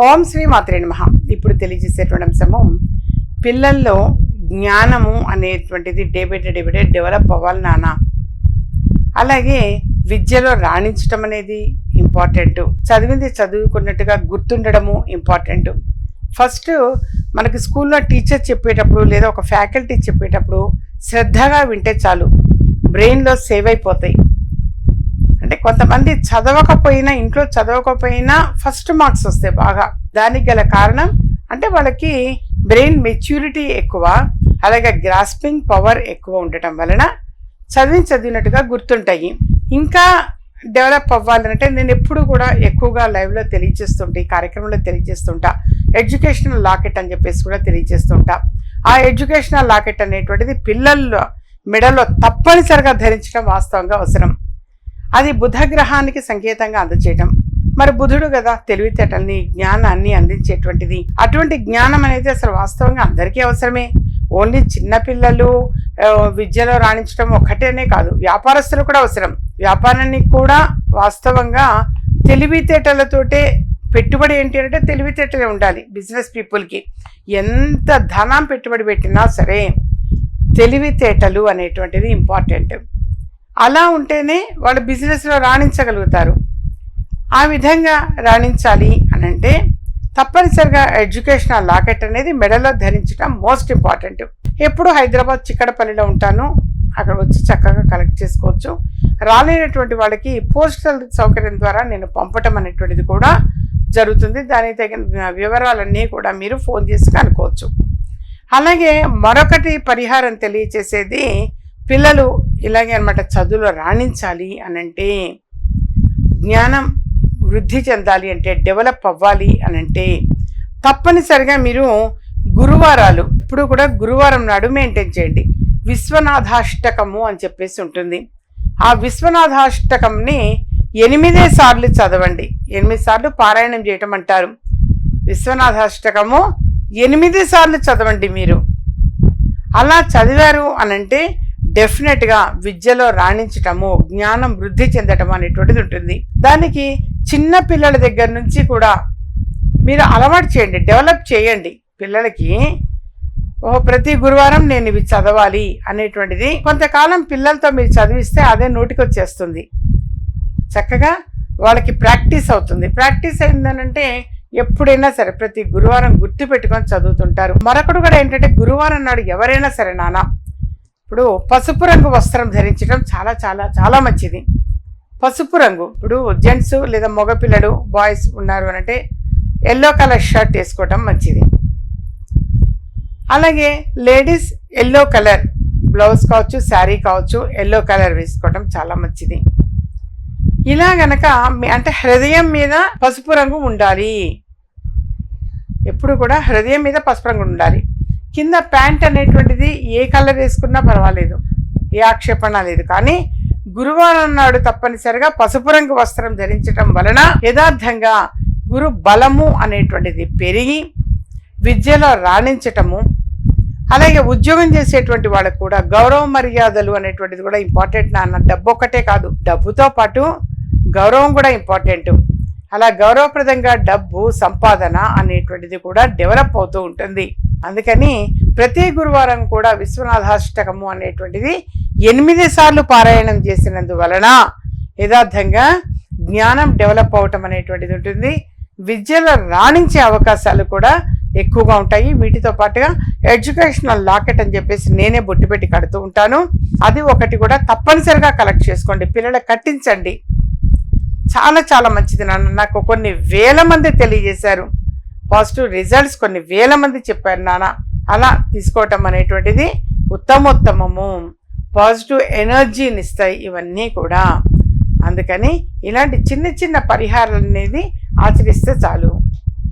ఓం శ్రీ మాత్రే నమ. ఇప్పుడు తెలియజేసేటువంటి అంశము పిల్లల్లో జ్ఞానము అనేటువంటిది day by day day by day develop అవ్వాలి నాన్న. అలాగే విద్యలో రాణించటం అనేది ఇంపార్టెంట్ చదివింది చదువుకున్నట్టుగా గుర్తుండడము ఇంపార్టెంట్ ఫస్ట్ మనకి స్కూల్లో టీచర్ చెప్పేటప్పుడు లేదా ఒక ఫ్యాకల్టీ చెప్పేటప్పుడు శ్రద్ధగా వింటే చాలు. బ్రెయిన్లో సేవ్ అయిపోతాయి. అంటే కొంతమంది చదవకపోయినా ఇంట్లో చదవకపోయినా ఫస్ట్ మార్క్స్ వస్తాయి బాగా. దానికి గల కారణం అంటే వాళ్ళకి బ్రెయిన్ మెచ్యూరిటీ ఎక్కువ అలాగే గ్రాస్పింగ్ పవర్ ఎక్కువ ఉండటం వలన చదివి చదివినట్టుగా గుర్తుంటాయి. ఇంకా డెవలప్ అవ్వాలంటే నేను ఎప్పుడు కూడా ఎక్కువగా లైవ్లో తెలియజేస్తుంటా ఈ కార్యక్రమంలో తెలియజేస్తుంటా ఎడ్యుకేషనల్ లాకెట్ అని చెప్పేసి కూడా తెలియజేస్తుంటా. ఆ ఎడ్యుకేషనల్ లాకెట్ అనేటువంటిది పిల్లల్లో మెడలో తప్పనిసరిగా ధరించడం వాస్తవంగా అవసరం. అది బుధ గ్రహానికి సంకేతంగా అందచేయటం మరి బుధుడు కదా తెలివితేటల్ని జ్ఞానాన్ని అందించేటువంటిది. అటువంటి జ్ఞానం అనేది అసలు వాస్తవంగా అందరికీ అవసరమే. ఓన్లీ చిన్నపిల్లలు విద్యలో రాణించడం ఒక్కటేనే కాదు. వ్యాపారస్తులు కూడా అవసరం. వ్యాపారాన్ని కూడా వాస్తవంగా తెలివితేటలతోటే పెట్టుబడి ఏంటి అంటే తెలివితేటలే ఉండాలి బిజినెస్ పీపుల్కి. ఎంత ధనం పెట్టుబడి పెట్టినా సరే తెలివితేటలు అనేటువంటిది ఇంపార్టెంట్. అలా ఉంటేనే వాళ్ళు బిజినెస్లో రాణించగలుగుతారు. ఆ విధంగా రాణించాలి అని అంటే తప్పనిసరిగా ఎడ్యుకేషనల్ లాకెట్ అనేది మెడలో ధరించడం మోస్ట్ ఇంపార్టెంట్. ఎప్పుడు హైదరాబాద్ చిక్కడపల్లిలో ఉంటాను అక్కడ వచ్చి చక్కగా కలెక్ట్ చేసుకోవచ్చు. రాలేనటువంటి వాళ్ళకి పోస్టల్ సౌకర్యం ద్వారా నేను పంపటం అనేటువంటిది కూడా జరుగుతుంది. దానికి తగిన వివరాలన్నీ కూడా మీరు ఫోన్ చేసి కనుక్కోవచ్చు. అలాగే మరొకటి పరిహారం తెలియచేసేది పిల్లలు ఇలాగే అనమాట చదువులో రాణించాలి అనంటే జ్ఞానం వృద్ధి చెందాలి అంటే డెవలప్ అవ్వాలి అనంటే తప్పనిసరిగా మీరు గురువారాలు ఇప్పుడు కూడా గురువారం నాడు మెయింటైన్ చేయండి. విశ్వనాథాష్టకము అని చెప్పేసి ఉంటుంది. ఆ విశ్వనాథాష్టకంని ఎనిమిదే సార్లు చదవండి. ఎనిమిది సార్లు పారాయణం చేయటం అంటారు. విశ్వనాథాష్టకము ఎనిమిది సార్లు చదవండి మీరు. అలా చదివారు అనంటే డెఫినెట్గా విద్యలో రాణించటము జ్ఞానం వృద్ధి చెందటం అనేటువంటిది ఉంటుంది. దానికి చిన్న పిల్లల దగ్గర నుంచి కూడా మీరు అలవాటు చేయండి డెవలప్ చేయండి. పిల్లలకి ఓ ప్రతి గురువారం నేను ఇవి చదవాలి అనేటువంటిది కొంతకాలం పిల్లలతో మీరు చదివిస్తే అదే నోటికొచ్చేస్తుంది. చక్కగా వాళ్ళకి ప్రాక్టీస్ అవుతుంది. ప్రాక్టీస్ అయిందనంటే ఎప్పుడైనా సరే ప్రతి గురువారం గుర్తు పెట్టుకొని చదువుతుంటారు. మరొకటి కూడా ఏంటంటే గురువారం నాడు ఎవరైనా సరే నానా ఇప్పుడు పసుపు రంగు వస్త్రం ధరించడం చాలా చాలా చాలా మంచిది. పసుపు రంగు ఇప్పుడు జెంట్స్ లేదా మగపిల్లడు బాయ్స్ ఉన్నారు అని అంటే ఎల్లో కలర్ షర్ట్ వేసుకోవటం మంచిది. అలాగే లేడీస్ ఎల్లో కలర్ బ్లౌజ్ కావచ్చు శారీ కావచ్చు ఎల్లో కలర్ వేసుకోవటం చాలా మంచిది. ఇలా గనక మీ అంటే హృదయం మీద పసుపు రంగు ఉండాలి. ఎప్పుడు కూడా హృదయం మీద పసుపు రంగు ఉండాలి. కింద ప్యాంట్ అనేటువంటిది ఏ కలర్ వేసుకున్నా పర్వాలేదు. ఏ ఆక్షేపణ లేదు. కానీ గురువారం నాడు తప్పనిసరిగా పసుపు రంగు వస్త్రం ధరించటం వలన యథార్థంగా గురు బలము అనేటువంటిది పెరిగి విద్యలో రాణించటము అలాగే ఉద్యోగం చేసేటువంటి వాళ్ళకు కూడా గౌరవ మర్యాదలు అనేటువంటిది కూడా ఇంపార్టెంట్ నాన్న. డబ్బు ఒక్కటే కాదు డబ్బుతో పాటు గౌరవం కూడా ఇంపార్టెంట్ అలా గౌరవప్రదంగా డబ్బు సంపాదన అనేటువంటిది కూడా డెవలప్ అవుతూ ఉంటుంది. అందుకని ప్రతి గురువారం కూడా విశ్వనాథాష్టకము అనేటువంటిది ఎనిమిది సార్లు పారాయణం చేసినందువలన యథార్థంగా జ్ఞానం డెవలప్ అవటం అనేటువంటిది ఉంటుంది. విద్యలో రాణించే అవకాశాలు కూడా ఎక్కువగా ఉంటాయి. వీటితో పాటుగా ఎడ్యుకేషనల్ లాకెట్ అని చెప్పేసి నేనే బొట్టు పెట్టి కడుతూ ఉంటాను. అది ఒకటి కూడా తప్పనిసరిగా కలెక్ట్ చేసుకోండి. పిల్లలకు కట్టించండి. చాలా చాలా మంచిది నాన్న. నాకు కొన్ని వేల మంది తెలియజేశారు. పాజిటివ్ రిజల్ట్స్ కొన్ని వేల మంది చెప్పారు నాన్న. అలా తీసుకోవటం అనేటువంటిది ఉత్తమోత్తమము. పాజిటివ్ ఎనర్జీని ఇస్తాయి ఇవన్నీ కూడా. అందుకని ఇలాంటి చిన్న చిన్న పరిహారాలు అనేది ఆచరిస్తే చాలు.